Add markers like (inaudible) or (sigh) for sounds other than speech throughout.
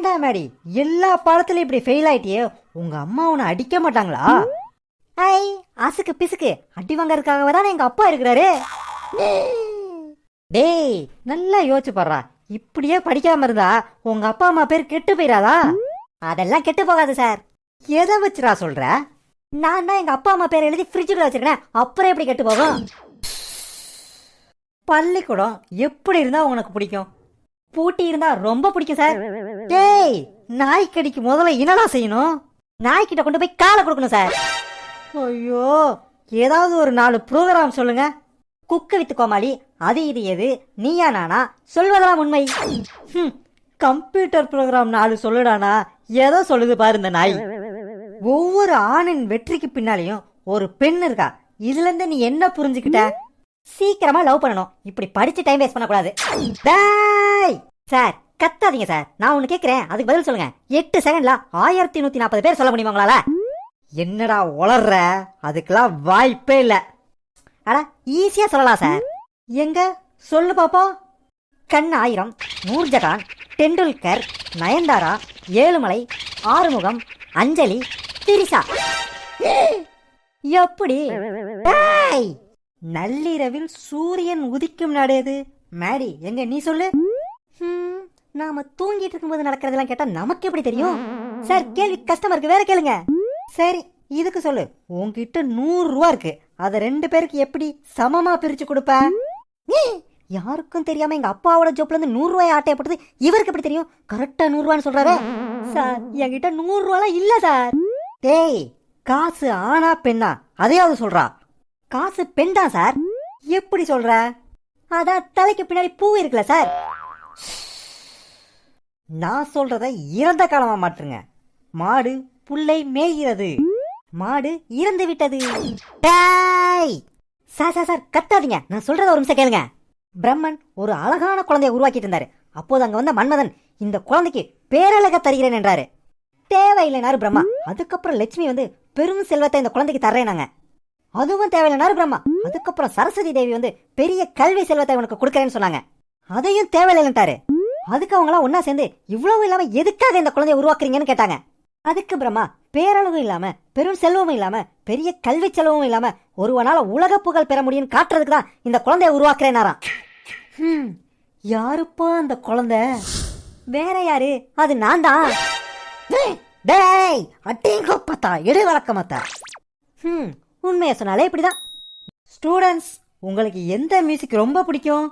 ஏன்டா மேடி எல்லா பாடத்துலயும் இப்படி ஃபெயில் ஆயிட்டியே. உங்க அம்மா உன்னை அடிக்க மாட்டாங்களா? ஐ அசுக்கு பிசுக்கு. அடி வாங்கறதுக்காக தானே எங்க அப்பா இருக்கிறாரு. டேய் நல்லா யோசிச்சு பாடுறா. இப்படியே படிக்காம இருந்தா உங்க அப்பா அம்மா பேர் கெட்டு போயிடாதா அதெல்லாம் கெட்டு போகாது சார் எதை வச்சுடா சொல்ற? நான் தான் எங்க அப்பா அம்மா பேர் எழுதி ஃப்ரிட்ஜுக்குள்ள வச்சிருக்கேன். அப்புறம் எப்படி கெட்டு போகும்? பள்ளிக்கூடம் எப்படி இருந்தா உனக்கு பிடிக்கும்? பூட்டி இருந்தா ரொம்ப பிடிக்கும் சார். டேய் நாய் கடிக்கு முதல்ல என்னடா செய்யணும்? நாய்க்கிட்ட கொண்டு போய் காலை கொடுக்கணும் சார். ஐயோ ஏதாவது ஒரு நாலு ப்ரோக்ராம் சொல்லுங்க. குக்கு வித்து கோமாளி அது இது எது நீயா நானா? சொல்வதெல்லாம் உண்மை. கம்ப்யூட்டர் ப்ரோக்ராம் நாலு சொல்லுடானா? ஏதோ சொல்லுது பாரு இந்த நாய். ஒவ்வொரு ஆணின் வெற்றிக்கு பின்னாலையும் ஒரு பெண் இருக்கா? இதுல இருந்து நீ என்ன புரிஞ்சுக்கிட்ட? சீக்கிரமா லவ் பண்ணணும். இப்படி படிச்சு டைம் வேஸ்ட் பண்ணக்கூடாது. டேய்! சார் கத்தாதீங்க சார். நான் ஒன்னு கேக்குறேன். அதுக்கு பதில் சொல்லுங்க. எட்டு செகண்ட்ல ஆயிரத்தி நூத்தி நாற்பது பேர் சொல்ல முடியுமா உங்களால என்னடா உளர்ற? அதுக்கெல்லாம் வாய்ப்பே இல்ல. அட ஈஸியா சொல்லலாம் சார். எங்க? சொல்லு பாப்போம். கண் ஆயிரம் நூர்ஜகான் டெண்டுல்கர் நயன்தாரா ஏழுமலை ஆறுமுகம் அஞ்சலி திரிசா. எப்படி? நள்ளிரவில் சூரியன் உதிக்கும் நாடேது மேடி எங்க நீ சொல்லு. நாம தூங்கிட்டு இருக்கும்போது நடக்கிறதெல்லாம் கேட்டா நமக்கு எப்படி தெரியும்? சார் கேள்வி கஸ்டமருக்கு வேற கேளுங்க. சரி இதுக்கு சொல்லு. உன்கிட்ட நூறு ரூபா இருக்கு. அத ரெண்டு பேருக்கு எப்படி சமமா பிரிச்சு கொடுப்ப? ஏ, யாருக்கும் தெரியாம எங்க அப்பாவோட ஜோப்ல இருந்து நூறு ரூபாய் ஆட்டைய போட்டது இவருக்கு எப்படி தெரியும்? கரெக்டா நூறு ரூபான்னு சொல்றாரு. சார் என்கிட்ட நூறு ரூபாய் இல்ல சார். டேய் காசு ஆனா பெண்ணா? அதையாவது சொல்றா. காசு பெண் தான் சார். எப்படி சொல்ற? அதான் தலைக்கு பின்னாடி பூ இருக்குல்ல சார். நான் சொல்றத இறந்த காலமா மாற்றுங்க. மாடு புல்லை மேய்கிறது. மாடு இறந்து விட்டது. சார் சார் சார் கத்தாதீங்க. நான் சொல்றத ஒரு நிமிஷம் கேளுங்க. பிரம்மன் ஒரு அழகான குழந்தையை உருவாக்கிட்டு இருந்தாரு. அப்போது அங்க வந்த மன்மதன் இந்த குழந்தைக்கு பேரழக தருகிறேன் என்றாரு. தேவையில்லைனாரு பிரம்மா. அதுக்கப்புறம் லட்சுமி வந்து பெரும் செல்வத்தை இந்த குழந்தைக்கு தர்றேனாங்க அதுவும் தேவையில்லைனாரு பிரம்மா. அதுக்கப்புறம் சரஸ்வதி தேவி வந்து பெரிய கல்வி செல்வத்தை உனக்கு கொடுக்கறேன்னு சொன்னாங்க. அதையும் தேவையில்லைன்ட்டாரு அதுக்கு அவங்களாம் ஒன்னா சேர்ந்து இவ்வளவு இல்லாம எதுக்காக இந்த குழந்தைய உருவாக்குறீங்கன்னு கேட்டாங்க. அதுக்கு பிரம்மா பேரளவும் இல்லாம பெரும் செல்வமும் இல்லாம பெரிய கல்வி செலவும் இல்லாம ஒருவனால உலக புகழ் பெற முடியும்னு காட்டுறதுக்கு தான் இந்த குழந்தைய உருவாக்குறேனாராம் யாருப்பா அந்த குழந்தை? வேற யாரு? அது நான் தான் டேய், அட்டிங்கோ பார்த்தா எடு வழக்கமாத்தா ம் உண்மையை சொன்னாலே இப்படிதான். ஸ்டூடெண்ட்ஸ் உங்களுக்கு எந்த மியூசிக் ரொம்ப பிடிக்கும்?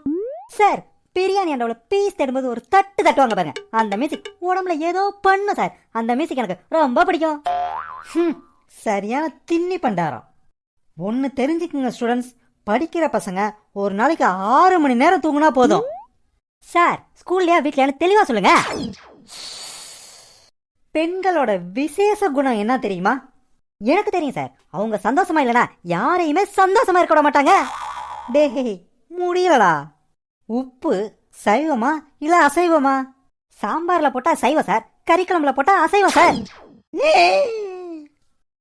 சார் பிரியாணி அண்டோட பீஸ் தேடும்போது ஒரு தட்டு தட்டுவாங்க பாருங்க. அந்த மியூசிக் உடம்புல ஏதோ பண்ணும் சார் அந்த மியூசிக் எனக்கு ரொம்ப பிடிக்கும். சரியான தின்னி பண்டாரம். ஒன்று தெரிஞ்சுக்குங்க ஸ்டூடெண்ட்ஸ் படிக்கிற பசங்க ஒரு நாளைக்கு ஆறு மணி நேரம் தூங்கினா போதும். சார் ஸ்கூல்லையா வீட்லயான்னு தெளிவா சொல்லுங்க. பெண்களோட விசேஷ குணம் என்ன தெரியுமா? எனக்கு தெரியும் சார் அவங்க சந்தோஷமா இல்லனா யாரையுமே சந்தோஷமா இருக்க விட மாட்டாங்க. டேய் முடியலடா. உப்பு சைவமா இல்ல அசைவமா? சாம்பார்ல போட்டா சைவம் சார் கறிக்குழம்புல போட்டா அசைவம் சார்.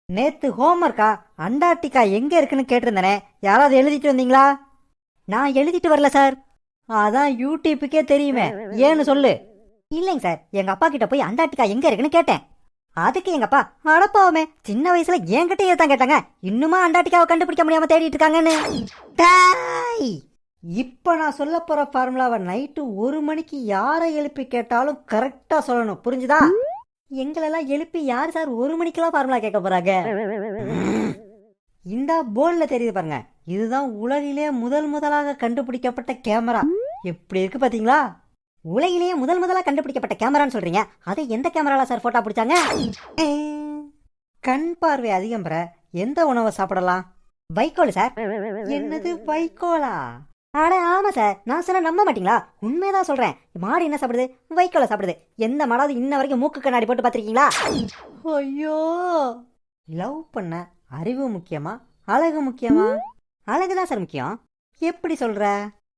நேத்து ஹோம்ஒர்க்கா அண்டார்டிகா எங்க இருக்குன்னு கேட்டிருந்தனே யாராவது எழுதிட்டு வந்தீங்களா? நான் எழுதிட்டு வரல சார். அதான் யூடியூப்புக்கே தெரியுமே ஏன்னு சொல்லு. இல்லைங்க சார் எங்க அப்பா கிட்ட போய் அண்டார்டிகா எங்க இருக்குன்னு கேட்டேன். அதுக்கு எங்க அப்பா அடப்பாவுமே சின்ன வயசுல என்கிட்டயே தான் கேட்டாங்க. இன்னுமா அண்டார்டிகாவை கண்டுபிடிக்க முடியாம தேடிட்டு இருக்காங்கன்னு. இப்போ நான் சொல்ல போகிற ஃபார்முலாவை நைட்டு ஒரு மணிக்கு யாரை எழுப்பி கேட்டாலும் கரெக்டாக சொல்லணும். புரிஞ்சுதா? எங்களெல்லாம் எழுப்பி யார் சார் ஒரு மணிக்கெல்லாம் ஃபார்முலா கேட்க போகிறாங்க இந்த போர்டில் தெரியுது பாருங்க. இதுதான் உலகிலே முதல் முதலாக கண்டுபிடிக்கப்பட்ட கேமரா எப்படி இருக்கு பார்த்தீங்களா உலகிலேயே முதல் முதலாக கண்டுபிடிக்கப்பட்ட கேமரான்னு சொல்றீங்க. அதை எந்த கேமராவில் சார் ஃபோட்டோ பிடிச்சாங்க? கண் பார்வை அதிகம் பெற எந்த உணவை சாப்பிடலாம்? வைக்கோல் சார். என்னது வைக்கோலா? அட ஆமா சார் நான் சொன்ன நம்ப மாட்டீங்களா? உண்மைதான் சொல்றேன். மாடு என்ன சாப்பிடுது? வைக்கோல சாப்பிடுது. எந்த மாடாவது இன்ன வரைக்கும் மூக்கு கண்ணாடி போட்டு பாத்திருக்கீங்களா ஐயோ! லவ் பண்ண அறிவு முக்கியமா? அழகு முக்கியமா? அழகுதான் சார் முக்கியம். எப்படி சொல்ற?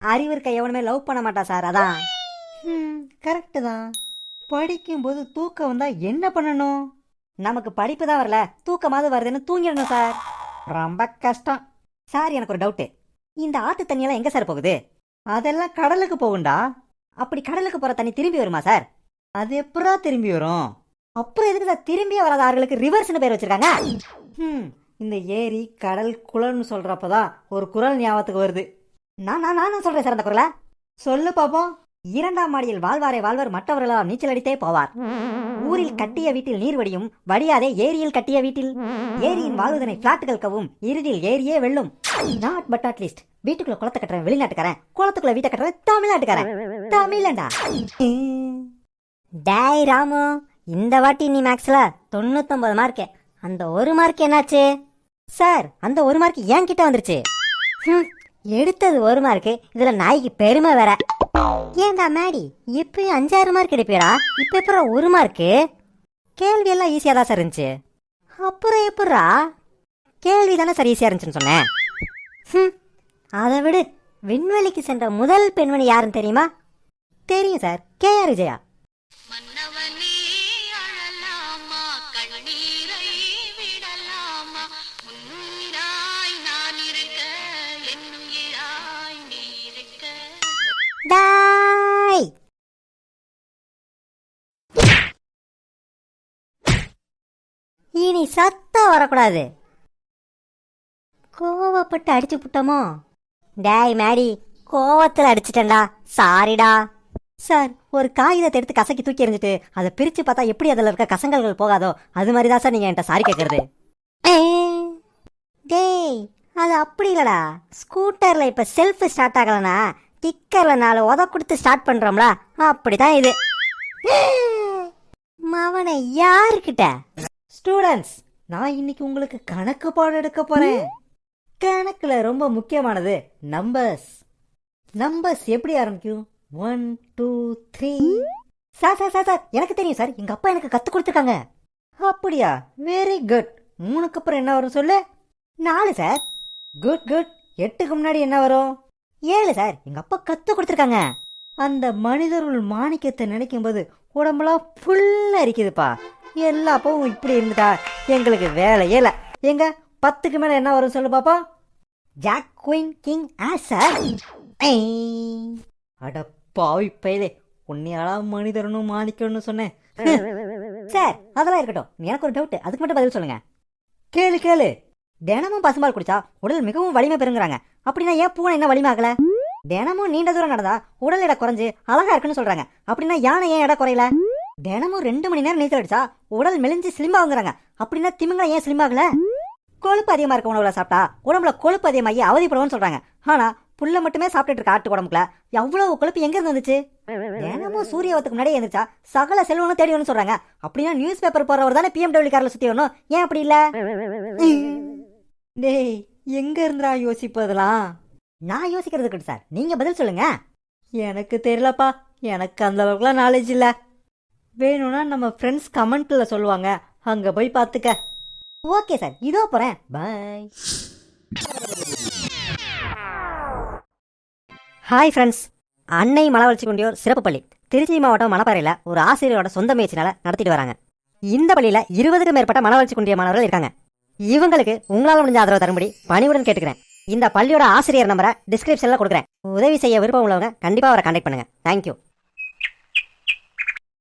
அறிவு இருக்க எவனுமே லவ் பண்ண மாட்டா சார் அதான். கரெக்டு தான். படிக்கும்போது தூக்கம் வந்தா என்ன பண்ணணும்? நமக்கு படிப்பு தான் வரல. தூக்கமாவது வருதுன்னு தூங்கிடணும் சார் ரொம்ப கஷ்டம். சார் எனக்கு ஒரு டவுட்டு இந்த ஆத்து தண்ணியெல்லாம் எங்க சார் போகுது? அதெல்லாம் கடலுக்கு போகுண்டா அப்படி கடலுக்கு போற தண்ணி திரும்பி வருமா சார்? அது எப்படா திரும்பி வரும்? அப்புறம் எதுக்கு சார் திரும்பியே வராத ஆறுகளுக்கு ரிவர்ஸ்னு பேர் வச்சிருக்காங்க? ம் இந்த ஏரி கடல் குளம்னு சொல்றப்பதான் ஒரு குரல் ஞாபகத்துக்கு வருது. நான் நான் நான் சொல்றேன் சார் அந்த குரலை. சொல்லு பாப்போம். இரண்டாம் மாடியில் வாழ்வாரை வாழ்வர் மற்றவர்களால் நீச்சல் அடித்தே போவார். ஊரில் கட்டிய வீட்டில் நீர் வடியும் வடியாதே ஏரியில் கட்டிய வீட்டில். ஏரியின் வாழ்வதனை பிளாட்டுகள் கவும் இறுதியில் ஏரியே வெல்லும். நாட் பட் அட்லீஸ்ட் வீட்டுக்குள்ள குளத்தை கட்டுறேன் வெளிநாட்டுக்காரன். குளத்துக்குள்ள வீட்டை கட்டுறேன் தமிழ்நாட்டுக்காரன். தமிழண்டா டேய் ராமு இந்த வாட்டி நீ மேக்ஸ்ல தொண்ணூத்தொன்பது மார்க்கு அந்த ஒரு மார்க் என்னாச்சு? சார் அந்த ஒரு மார்க் ஏன் கிட்ட வந்துருச்சு எடுத்தது ஒரு மார்க் இதுல நாய்க்கு பெருமை வேற. ஏன்டா மேடி இப்பயும் அஞ்சாறு மார்க் எடுப்பியடா? இப்ப எப்படா ஒரு மார்க்கு கேள்வி எல்லாம் ஈஸியா தான் சார் இருந்துச்சு. அப்புறம் எப்படா? கேள்வி தானே சார் ஈஸியா இருந்துச்சுன்னு சொன்னேன். அதை விடு விண்வெளிக்கு சென்ற முதல் பெண்மணி யாருன்னு தெரியுமா? தெரியும் சார். K R Vijaya. இனி சத்தம் வரக்கூடாது. கோவப்பட்டு அடிச்சு புட்டமோ டேய் மேடி கோவத்துல அடிச்சிட்டேன்டா. சாரிடா. சார் ஒரு காகிதத்தை எடுத்து கசக்கி தூக்கி எறிஞ்சிட்டு அதை பிரிச்சு பார்த்தா எப்படி அதில் இருக்க கசங்கல்கள் போகாதோ அது மாதிரி தான் சார் நீங்க என்கிட்ட சாரி கேட்கறது டேய் அது அப்படி இல்லடா. ஸ்கூட்டர்ல இப்ப செல்ஃப் ஸ்டார்ட் ஆகலனா கிக்கர்ல நாலு உத கொடுத்து ஸ்டார்ட் பண்றோம்ல அப்படிதான் இது. மவனை யாருக்கிட்ட? ஸ்டூடெண்ட்ஸ் நான் இன்னைக்கு உங்களுக்கு கணக்கு பாடம் எடுக்க போறேன். கணக்குல ரொம்ப முக்கியமானது நம்பர்ஸ் நம்பர்ஸ் எப்படி ஆரம்பிக்கும்? One two three sir sir sir sir எனக்கு தெரியும் சார். எங்க அப்பா எனக்கு கத்து கொடுத்துருக்காங்க. அப்படியா? வெரி குட் மூணுக்கு அப்புறம் என்ன வரும் சொல்லு? நாலு சார். குட் குட் எட்டுக்கு முன்னாடி என்ன வரும்? ஏழு சார். எங்க அப்பா கத்து கொடுத்துருக்காங்க. அந்த மனிதர்கள் மாணிக்கத்தை நினைக்கும் போது உடம்பெல்லாம் ஃபுல்லா இருக்குதுப்பா எல்லா அப்பவும் இப்படி இருந்துட்டா எங்களுக்கு வேலையே இல்லை. எங்க? பத்துக்கு மேல என்ன வரும் சொல்லு பாப்பா? Jack queen king ace sir அட பாவி பயலே. உன்னையாளா மனிதரனும் மாணிக்கணும்னு சொன்னேன். (laughs) சார் அதெல்லாம் இருக்கட்டும். எனக்கு ஒரு டவுட் அதுக்கு மட்டும் பதில் சொல்லுங்க. கேளு கேளு. தினமும் பசும்பால் குடிச்சா உடல் மிகவும் வலிமை பெறுங்கிறாங்க. அப்படின்னா ஏன் பூனை என்ன வலிமை ஆகல தினமும் நீண்ட தூரம் நடந்தா உடல் எடை குறைஞ்சு அழகா இருக்குன்னு சொல்றாங்க. அப்படின்னா யானை ஏன் எடை குறையல? தினமும் ரெண்டு மணி நேரம் நீச்சல் அடிச்சா உடல் மெலிஞ்சு ஸ்லிம்பாகுங்கிறாங்க அப்படின்னா திமிங்கலம் ஏன் ஸ்லிம் ஆகல? கொழுப்பு அதிகமாக இருக்க உணவுல சாப்பிட்டா உடம்புல கொழுப்பு அதிகமாகி அவதிப்படுவோம்னு சொல்றாங்க. ஆனா புல்ல மட்டுமே சாப்பிட்டுட்டு இருக்க ஆட்டு உடம்புல எவ்வளவு கொழுப்பு எங்க வந்துச்சு? தினமும் சூரியவத்துக்கு முன்னாடி எழுந்திரிச்சா சகல செல்வனும் தேடி வரும்னு சொல்றாங்க. அப்படின்னா நியூஸ் பேப்பர் போறவர் தானே பிஎம்டபிள்யூ கார்ல சுத்தி வரணும். ஏன் அப்படி இல்ல? டேய் எங்க இருந்துடா யோசிப்பதெல்லாம் நான் யோசிக்கிறது கிட்ட சார். நீங்க பதில் சொல்லுங்க. எனக்கு தெரியலப்பா. எனக்கு அந்த அளவுக்குலாம் நாலேஜ் இல்ல. வேணும்னா நம்ம ஃப்ரெண்ட்ஸ் கமெண்ட்ல சொல்லுவாங்க. அங்க போய் பார்த்துக்க. ஓகே சார் இதோ போகிறேன் பாய் ஹாய் ஃப்ரெண்ட்ஸ் அன்னை மலவளர்ச்சி குண்டியோர் சிறப்பு பள்ளி. திருச்சி மாவட்டம் மணப்பாறையில் ஒரு ஆசிரியரோட சொந்த முயற்சினால நடத்திட்டு வராங்க. இந்த பள்ளியில் இருபதுக்கும் மேற்பட்ட மனவளர்ச்சி குன்றிய மாணவர்கள் இருக்காங்க. இவங்களுக்கு உங்களால் முடிஞ்ச ஆதரவு தரும்படி பணிவுடன் கேட்டுக்கிறேன். இந்த பள்ளியோட ஆசிரியர் நம்பரை டிஸ்கிரிப்ஷனில் கொடுக்குறேன். உதவி செய்ய விருப்பம் உள்ளவங்க கண்டிப்பாக அவரை கான்டாக்ட் பண்ணுங்க. தேங்க்யூ